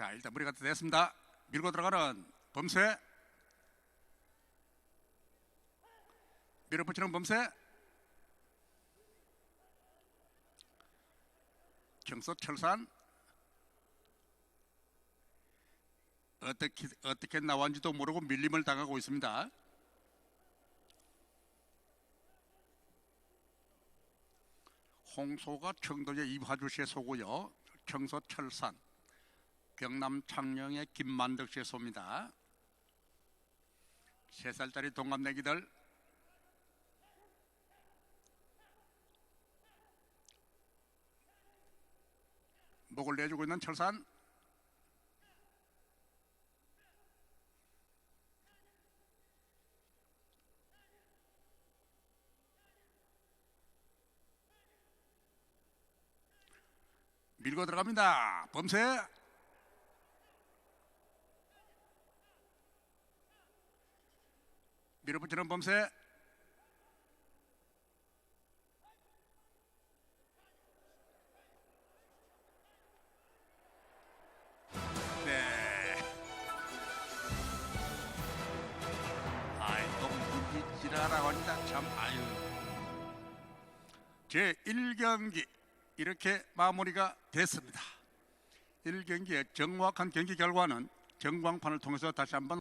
자, 일단 머리가 됐습니다. 밀고 들어가는 범쇄. 밀어붙이는 범쇄. 경서 철산. 어떻게 어떻게 나왔는지도 모르고 밀림을 당하고 있습니다. 홍소가 청도의 이화주 씨의 소고요. 청소 철산. 경남 창녕의 김만덕 씨의 소입니다. 세 살짜리 동갑내기들 목을 내주고 있는 철산 밀고 들어갑니다. 범쇄 밀어붙이는 아유. 제 1경기 이렇게 마무리가 됐습니다. 1경기의 정확한 경기 결과는 정광판을 통해서 다시 한번